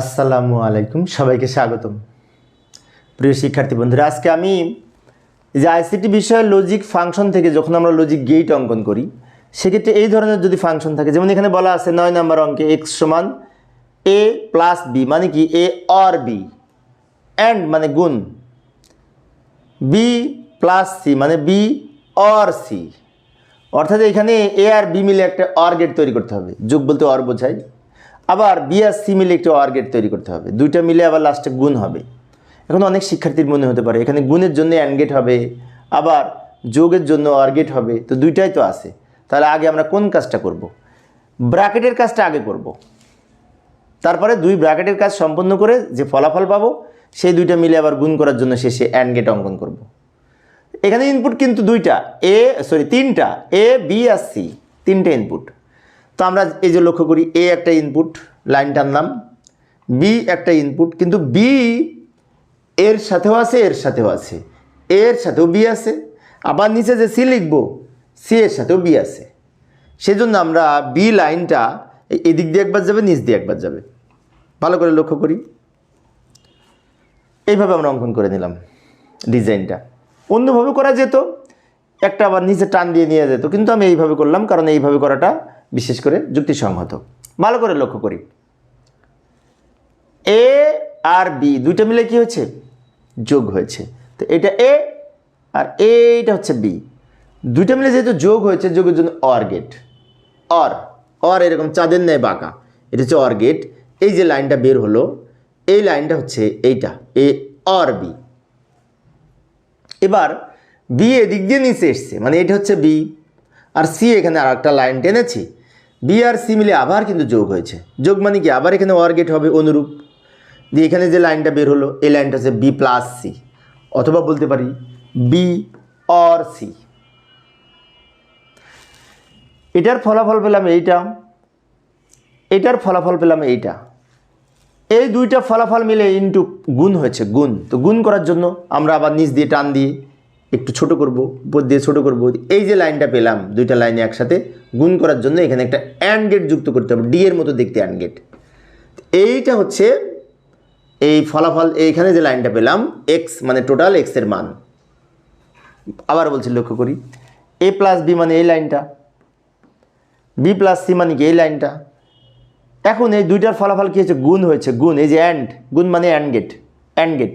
আসসালামু আলাইকুম, সবাইকে স্বাগতম। প্রিয় শিক্ষার্থী বন্ধুরা, আজকে আমি যে আইসিটি বিষয়ে লজিক ফাংশন থেকে যখন আমরা লজিক গেট অঙ্কন করি, সেক্ষেত্রে এই ধরনের যদি ফাংশন থাকে, যেমন এখানে বলা আছে নয় নম্বর অঙ্কে এক্স সমান এ প্লাস বি মানে কি এ অর বি অ্যান্ড মানে গুণ বি প্লাস সি মানে বি অর সি অর্থাৎ এখানে এ আর বি মিলে একটা অর গেট তৈরি করতে হবে। যোগ বলতে অর বোঝায়। আবার বি আর সি মিলে একটা অর গেট তৈরি করতে হবে। দুইটা মিলে আবার লাস্টে গুণ হবে। এখন অনেক শিক্ষার্থীর মনে হতে পারে, এখানে গুণের জন্য অ্যান্ড গেট হবে, আবার যোগের জন্য অর গেট হবে, তো দুইটাই তো আছে। তাহলে আগে আমরা কোন কাজটা করব? ব্র্যাকেটের কাজটা আগে করব। তারপরে দুই ব্র্যাকেটের কাজ সম্পন্ন করে যে ফলাফল পাবো, সেই দুইটা মিলে আবার গুণ করার জন্য শেষে অ্যান্ড গেট অঙ্কন করব। এখানে ইনপুট কিন্তু দুইটা এ সরি তিনটা এ বি আর সি তিনটে ইনপুট তো আমরা এই যে লক্ষ্য করি এ একটা ইনপুট লাইন টানলাম বি একটা ইনপুট কিন্তু বি এর সাথেও আছে, এর সাথেও আছে। এর সাথেও বি আছে, আবার নিচে যে সি লিখব সি এর সাথেও বি আছে। সেজন্য আমরা বি লাইনটা এদিক দিয়ে একবার যাবে, নিচ দিয়ে একবার যাবে। ভালো করে লক্ষ্য করি। এইভাবে আমরা অঙ্কন করে নিলাম ডিজাইনটা। অন্যভাবে করা যেত, একটা আবার নিচে টান দিয়ে নিয়ে যেত, কিন্তু আমি এইভাবে করলাম, কারণ এইভাবে করাটা বিশেষ করে যুক্তিসংহত। ভালো করে লক্ষ্য করি। এ আর বি দুইটা মিলে কি হয়েছে? যোগ হয়েছে। তো এটা এ আর এইটা হচ্ছে বি দুইটা মিলে যেহেতু যোগ হয়েছে, যোগের জন্য অর গেট অর অর এরকম চাঁদের ন্যায় বাঁকা। এটা হচ্ছে অর গেট এই যে লাইনটা বের হলো, এই লাইনটা হচ্ছে এইটা এ অর বি এবার বি এদিক দিয়ে নিচে এসছে মানে এটা হচ্ছে বি আর সি এখানে আর একটা লাইন টেনেছি বি আর সি মিলে আবার কিন্তু যোগ হয়েছে। যোগ মানে কি? আবার এখানে অর গেট হবে অনুরূপ। দিয়ে এখানে যে লাইনটা বের হলো, এই লাইনটা হচ্ছে বি প্লাস সি অথবা বলতে পারি বি অর সি এটার ফলাফল পেলাম এইটা। এটার ফলাফল পেলাম এইটা। এই দুইটা ফলাফল মিলে ইনটু গুণ হয়েছে, গুণ। তো গুণ করার জন্য আমরা আবার নিচ দিয়ে টান দিয়ে একটু ছোট করব, উপর দিয়ে ছোট করব। এই যে লাইনটা পেলাম, দুইটা লাইনে একসাথে গুণ করার জন্য এখানে একটা অ্যান্ড গেট যুক্ত করতে হবে ডি এর মতো দেখতে অ্যান্ড গেট এইটা হচ্ছে এই ফলাফল, এইখানে যে লাইনটা পেলাম এক্স মানে টোটাল এক্সের মান। আবার বলছি, লক্ষ্য করি। এ প্লাস বি মানে এই লাইনটা বি প্লাস সি মানে কি এই লাইনটা? এখন এই দুইটার ফলাফল কী হয়েছে? গুণ হয়েছে, গুণ, এই যে অ্যান্ড গুণ মানে অ্যান্ড গেট অ্যান্ড গেট